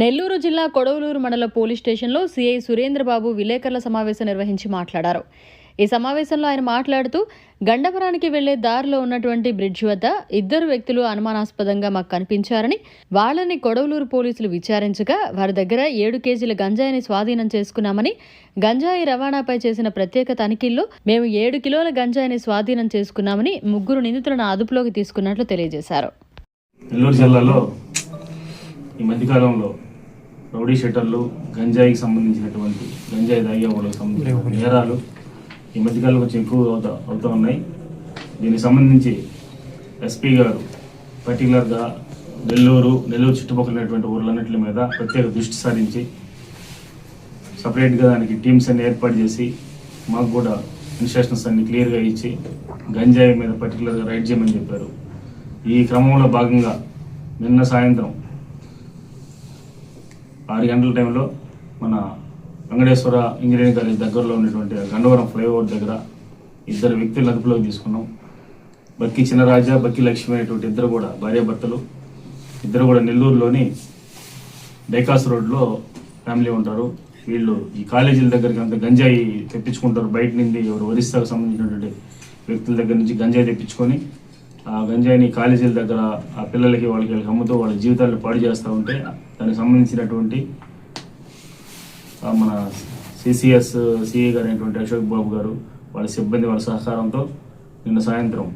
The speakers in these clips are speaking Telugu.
నెల్లూరు జిల్లా కొడవలూరు మండల పోలీస్ స్టేషన్లో సీఐ సురేంద్రబాబు విలేకరుల సమావేశం నిర్వహించి మాట్లాడారు. ఈ సమావేశంలో ఆయన మాట్లాడుతూ గండవరానికి వెళ్ళే దారిలో ఉన్నటువంటి బ్రిడ్జ్ వద్ద ఇద్దరు వ్యక్తులు అనుమానాస్పదంగా మాకు కనిపించారని వాళ్ళని కొడవలూరు పోలీసులు విచారించగా వారి దగ్గర ఏడు కేజీల గంజాయిని స్వాధీనం చేసుకున్నామని గంజాయి రవాణాపై చేసిన ప్రత్యేక తనిఖీల్లో మేము ఏడు కిలోల గంజాయిని స్వాధీనం చేసుకున్నామని ముగ్గురు నిందితులను అదుపులోకి తీసుకున్నట్లు తెలియజేశారు. నెల్లూరు జిల్లాలో ఈ మధ్యకాలంలో రౌడీ షెటర్లు గంజాయికి సంబంధించినటువంటి గంజాయి తాగే వాళ్ళకి సంబంధించిన నేరాలు ఈ మధ్యకాలంలో కొంచెం ఎక్కువ అవుతా అవుతూ ఉన్నాయి. దీనికి సంబంధించి ఎస్పీ గారు పర్టికులర్గా నెల్లూరు నెల్లూరు చుట్టుపక్కల ఉన్నటువంటి ఊర్లన్నింటి మీద ప్రత్యేక దృష్టి సారించి సపరేట్గా దానికి టీమ్స్ అన్ని ఏర్పాటు చేసి మాకు కూడా ఇన్స్ట్రక్షన్స్ అన్ని క్లియర్గా ఇచ్చి గంజాయి మీద పర్టికులర్గా రైడ్ చేయమని చెప్పారు. ఈ క్రమంలో భాగంగా నిన్న సాయంత్రం ఆరు గంటల టైంలో మన వెంకటేశ్వర ఇంజనీరింగ్ కాలేజ్ దగ్గరలో ఉన్నటువంటి గండవరం ఫ్లైఓవర్ దగ్గర ఇద్దరు వ్యక్తులు అదుపులోకి తీసుకున్నాం. బక్కి చిన్నరాజా బక్కి లక్ష్మి అనేటువంటి ఇద్దరు కూడా భార్యాభర్తలు. ఇద్దరు కూడా నెల్లూరులోని డైకాస్ రోడ్లో ఫ్యామిలీ ఉంటారు. వీళ్ళు ఈ కాలేజీల దగ్గరికి అంత గంజాయి తెప్పించుకుంటారు. బయట నుండి ఎవరు ఒరిస్సాకు సంబంధించినటువంటి వ్యక్తుల దగ్గర నుంచి గంజాయి తెప్పించుకొని ఆ గంజాయిని కాలేజీల దగ్గర ఆ పిల్లలకి వాళ్ళకి వీళ్ళకి అమ్ముతూ వాళ్ళ జీవితాలను పాడు చేస్తూ ఉంటే దానికి సంబంధించినటువంటి మన సిసిఎస్ సిఏ గారు అయినటువంటి అశోక్ బాబు గారు వాళ్ళ సిబ్బంది వాళ్ళ సహకారంతో నిన్న సాయంత్రం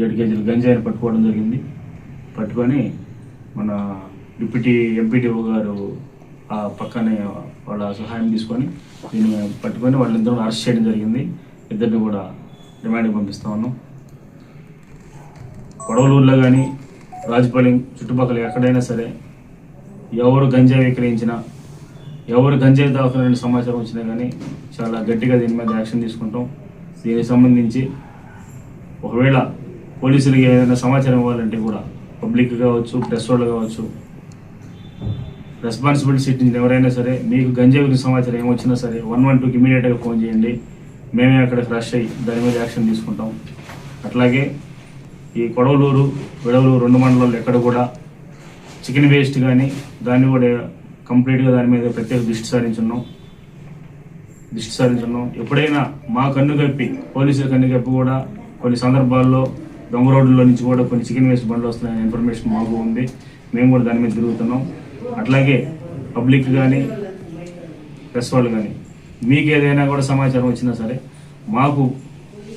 ఏడు కేజీలు గంజాయిని పట్టుకోవడం జరిగింది. పట్టుకొని మన డిప్యూటీ ఎంపీటీఓ గారు ఆ పక్కనే వాళ్ళ సహాయం తీసుకొని దీన్ని పట్టుకొని వాళ్ళిద్దరూ అరెస్ట్ చేయడం జరిగింది. ఇద్దరిని కూడా రిమాండ్కి పంపిస్తా ఉన్నాం. కొడవలూరులో కానీ రాజపాలెం చుట్టుపక్కల ఎక్కడైనా సరే ఎవరు గంజాయి విక్రయించినా ఎవరు గంజాయి దాకుతున్న సమాచారం వచ్చినా కానీ చాలా గట్టిగా దీని మీద యాక్షన్ తీసుకుంటాం. దీనికి సంబంధించి ఒకవేళ పోలీసులకి ఏదైనా సమాచారం ఇవ్వాలంటే కూడా పబ్లిక్ కావచ్చు ప్రెస్ వాళ్ళు కావచ్చు రెస్పాన్సిబిలిటీ సిటిజన్ ఎవరైనా సరే మీకు గంజాయి గురించి సమాచారం ఏమొచ్చినా సరే వన్ వన్ టూకి ఇమీడియట్గా ఫోన్ చేయండి. మేమే అక్కడ ఫ్రెష్ అయ్యి దాని మీద యాక్షన్ తీసుకుంటాం. అట్లాగే ఈ కొడవలూరు విడవలూరు రెండు మండలాల్లో ఎక్కడ కూడా చికెన్ వేస్ట్ కానీ దాన్ని కూడా కంప్లీట్గా దాని మీద ప్రత్యేక దృష్టి సారించున్నాం. దృష్టి సారించున్నాం. ఎప్పుడైనా మా కన్ను కప్పి పోలీసుల కన్ను కప్పి కూడా కొన్ని సందర్భాల్లో దొంగ రోడ్లలో నుంచి కూడా కొన్ని చికెన్ వేస్ట్ బండ్లు వస్తున్నాయనే ఇన్ఫర్మేషన్ మాకు ఉంది. మేము కూడా దాని మీద తిరుగుతున్నాం. అట్లాగే పబ్లిక్ కానీ ప్రెస్ వాళ్ళు కానీ మీకు ఏదైనా కూడా సమాచారం వచ్చినా సరే మాకు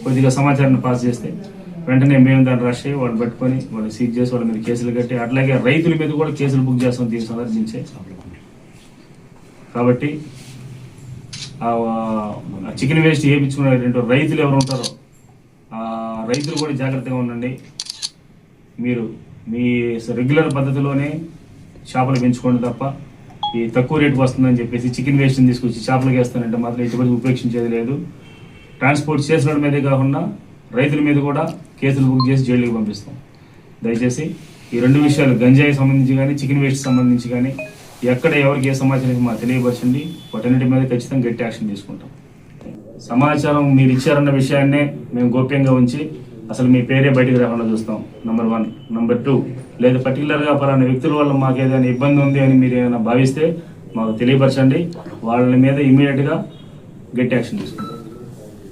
కొద్దిగా సమాచారాన్ని పాస్ చేస్తే వెంటనే మేము దాన్ని రష్ అయ్యి వాళ్ళు పట్టుకొని వాళ్ళు సీజ్ చేసి వాళ్ళ మీద కేసులు కట్టి అట్లాగే రైతుల మీద కూడా కేసులు బుక్ చేస్తాం దీన్ని సందర్శించే కాబట్టి చికెన్ వేస్ట్ వేయించుకునేటువంటి రైతులు ఎవరు ఉంటారో రైతులు కూడా జాగ్రత్తగా ఉండండి. మీరు మీ రెగ్యులర్ పద్ధతిలోనే చేపలు పెంచుకోండి తప్ప ఈ తక్కువ రేటుకు వస్తుందని చెప్పేసి చికెన్ వేస్ట్ని తీసుకొచ్చి చేపలకి వేస్తానంటే మాత్రం ఎటువంటి ఉపేక్షించేది లేదు. ట్రాన్స్పోర్ట్ చేసిన మీదే కాకుండా రైతుల మీద కూడా కేసులు బుక్ చేసి జైలుకి పంపిస్తాం. దయచేసి ఈ రెండు విషయాలు గంజాయి సంబంధించి కానీ చికెన్ వేస్ట్ సంబంధించి కానీ ఎక్కడ ఎవరికి ఏ సమాచారం మాకు తెలియపరచండి. వాటన్నిటి మీద ఖచ్చితంగా గట్టి యాక్షన్ తీసుకుంటాం. సమాచారం మీరు ఇచ్చారన్న విషయాన్నే మేము గోప్యంగా ఉంచి అసలు మీ పేరే బయటికి రాకుండా చూస్తాం. నెంబర్ వన్ నెంబర్ టూ లేదా పర్టికులర్గా పలానా వ్యక్తుల వల్ల మాకు ఏదైనా ఇబ్బంది ఉంది అని మీరు ఏమైనా భావిస్తే మాకు తెలియపరచండి. వాళ్ళ మీద ఇమీడియట్గా గట్టి యాక్షన్ తీసుకుంటాం.